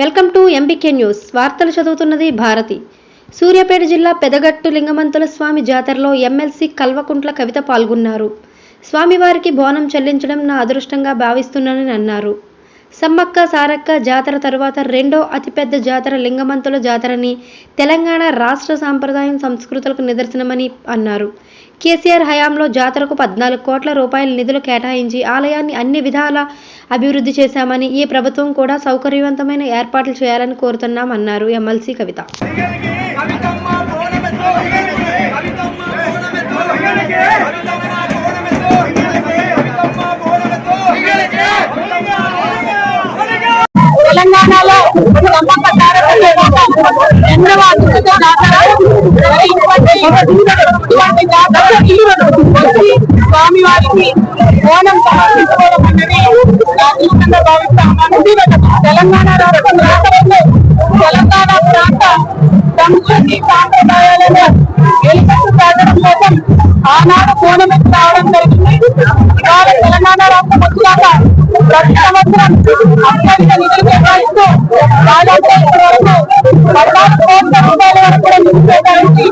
Welcome to MBK news. వార్తలు చదువుతున్నది భారతి. సూర్యాపేట జిల్లా పెదగట్టు లింగమంతుల స్వామి జాతరలో ఎమ్మెల్సీ కల్వకుంట్ల కవిత పాల్గొన్నారు. స్వామివారికి బోనం చెల్లించడం నా అదృష్టంగా భావిస్తున్నానని అన్నారు. సమ్మక్క సారక్క జాతర తరువాత రెండో అతిపెద్ద జాతర లింగమంతుల జాతరని తెలంగాణ రాష్ట్ర సాంప్రదాయం సంస్కృతులకు నిదర్శనమని అన్నారు. కేసీఆర్ హయాంలో జాతరకు పద్నాలుగు కోట్ల రూపాయల నిధులు కేటాయించి ఆలయాన్ని అన్ని విధాల అభివృద్ధి చేశామని ఈ ప్రభుత్వం కూడా సౌకర్యవంతమైన ఏర్పాట్లు చేయాలని కోరుతున్నామన్నారు ఎమ్మెల్సీ కవిత. తెలంగాణలో సమ్మక్క సారక్క రెండవ అద్భుత జాతర ఇటువంటి ఇటువంటి జాతరకి సమర్పించుకోవడం అన్నది నా తెలంగాణ తెలంగాణ ప్రాంత సంస్కృతి సాంప్రదాయాలను వెలుపట్టు సాగడం కోసం ఆనాడు బోనం రావడం జరిగింది. తెలంగాణ రాష్ట్రం వచ్చాక ప్రతి సంవత్సరం అత్యధిక నిధులు కేటాయిస్తూ దాదాపు ఇప్పటి పద్నాలుగు కోట్ల రూపాయల వరకు కూడా నిధులు కేటాయించి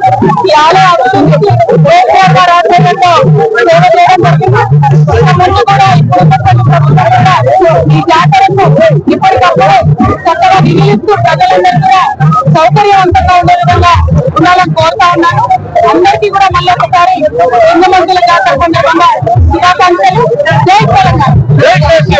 ఈ ఆలయ అభివృద్ధికి కేసీఆర్ గారి ఆధ్వర్యంలో సేవ చేయడం జరిగింది ముందు కూడా ఇప్పుడు ఈ జాతరకు ఇప్పటికప్పుడు చక్కగా ప్రజలందరూ కూడా సౌకర్యవంతంగా ఉండే విధంగా ఉండాలని కోరుతా ఉన్నాను అందరికీ కూడా మళ్ళీ ఒకసారి రెండు మందుల జాతర సందర్భంగా